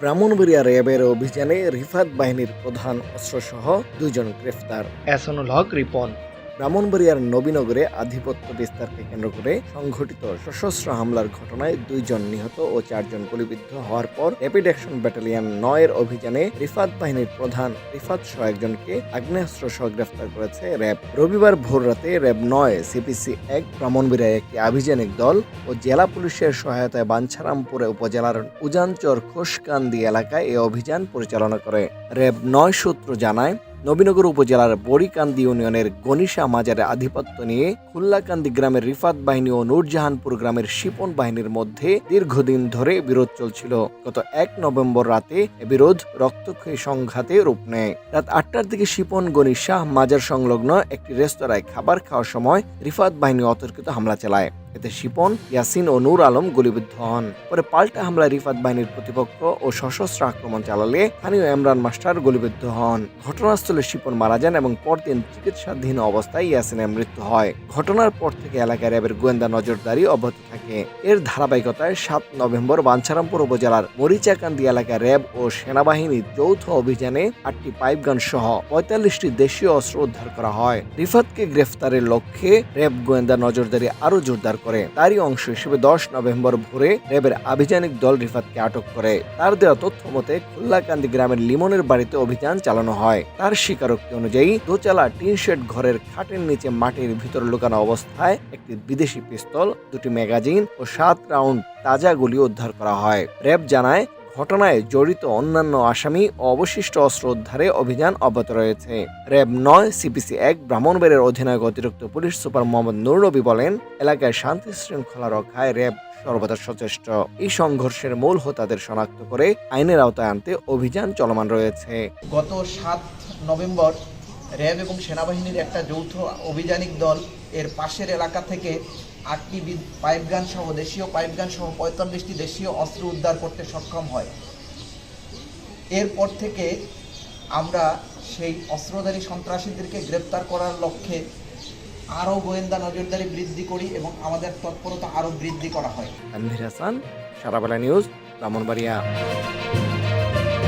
ব্রাহ্মণবাড়িয়া র্যাবের অভিযানে রিফাত বাহিনীর প্রধান অস্ত্রসহ দুজন গ্রেফতার। এহসানুল হক রিপন। ব্রাহ্মণবাড়িয়ার নবীনগরে আধিপত্য বিস্তারকে কেন্দ্র করে সংঘটিত সশস্ত্র হামলার ঘটনায় দুইজন নিহত ও চারজন গুলিবিদ্ধ হওয়ার পর র্যাপিড অ্যাকশন ব্যাটালিয়ন নয়ের অভিযানে রিফাত বাহিনীর প্রধান রিফাত সহ একজনকে আগ্নেয়াস্ত্র সহ গ্রেফতার করেছে র্যাব। রবিবার ভোর রাতে র্যাব নয়, সিপিসি এক ব্রাহ্মণবাড়িয়ার একটি আভিযানিক দল ও জেলা পুলিশের সহায়তায় বাঞ্ছারামপুরে উপজেলার উজানচর খোসকান্দি এলাকায় এই অভিযান পরিচালনা করে। র্যাব নয় সূত্র জানায় নবীনগর উপজেলার বড়িকান্দি ইউনিয়নের গনিশা মাজারে আধিপত্য নিয়ে খুল্লাকান্দি গ্রামের রিফাত বাহিনী ও নূরজাহানপুর গ্রামের শিপন বাহিনীর মধ্যে দীর্ঘদিন ধরে বিরোধ চলছিল। গত এক নভেম্বর রাতে বিরোধ রক্তক্ষয়ী সংঘাতে রূপ নেয়। রাত আটটার দিকে শিপন গনিশা মাজার সংলগ্ন একটি রেস্তোরাঁয় খাবার খাওয়ার সময় রিফাত বাহিনী অতর্কিত হামলা চালায়। এতে শিপন, ইয়াসিন ও নূর আলম গুলিবিদ্ধ হন। পরে পাল্টা হামলায় রিফাত বাহিনীর প্রতিপক্ষ ও সশস্ত্র আক্রমণ চালালে স্থানীয় ইমরান মাস্টার গুলিবিদ্ধ হন। ঘটনাস্থলে শিপন মারা যান এবং পরদিন চিকিৎসাধীন অবস্থায় ইয়াসিনের মৃত্যু হয়। ঘটনার পর থেকে এলাকায় র্যাবের গোয়েন্দা নজরদারি অব্যাহত থাকে। এর ধারাবাহিকতায় সাত নভেম্বর বাঞ্ছারামপুর উপজেলার মরিচাকান্দি এলাকায় র্যাব ও সেনাবাহিনীর যৌথ অভিযানে আটটি পাইপগান সহ পঁয়তাল্লিশটি দেশীয় অস্ত্র উদ্ধার করা হয়। রিফাতকে গ্রেফতারের লক্ষ্যে র্যাব গোয়েন্দা নজরদারি আরও জোরদার করে। তারই অংশ হিসেবে দশ নভেম্বর ভোরে র্যাবের আভিযানিক দল রিফাতকে আটক করে। তার দেওয়া তথ্য মতে খুল্লাকান্দি গ্রামের লিমনের বাড়িতে অভিযান চালানো হয়। তার স্বীকারোক্তি অনুযায়ী দোচালা টিন শেড ঘরের খাটের নিচে মাটির ভিতর লুকানো অবস্থায় একটি বিদেশি পিস্তল, দুটি ম্যাগাজিন ও সাত রাউন্ড তাজা গুলি উদ্ধার করা হয়। র্যাব জানায় ঘটনায় জড়িত অন্যান্য আসামি অবশিষ্ট অস্ত্র উদ্ধারে অভিযান অব্যাহত রয়েছে। র্যাব নয়, সিপিসি এক ব্রাহ্মণবাড়িয়ার অধিনায়ক অতিরিক্ত পুলিশ সুপার মোহাম্মদ নুর নবী বলেন, এলাকায় শান্তি শৃঙ্খলা রক্ষায় র্যাব সর্বদা সচেষ্ট। এই সংঘর্ষের মূল হোতাদের শনাক্ত করে আইনের আওতায় আনতে অভিযান চলমান রয়েছে। গত সাত নভেম্বর র্যাব এবং সেনাবাহিনীর একটা যৌথ অভিযানিক দল এর পাশের এলাকা থেকে আটটি পাইপগান সহ দেশীয় পাইপগান সহ পঁয়তাল্লিশটি দেশীয় অস্ত্র উদ্ধার করতে সক্ষম হয়। এরপর থেকে আমরা সেই অস্ত্রধারী সন্ত্রাসীদেরকে গ্রেপ্তার করার লক্ষ্যে আরও গোয়েন্দা নজরদারি বৃদ্ধি করি এবং আমাদের তৎপরতা আরও বৃদ্ধি করা হয়। তানভীর হাসান, সারাবেলা নিউজ ব্রাহ্মণবাড়িয়া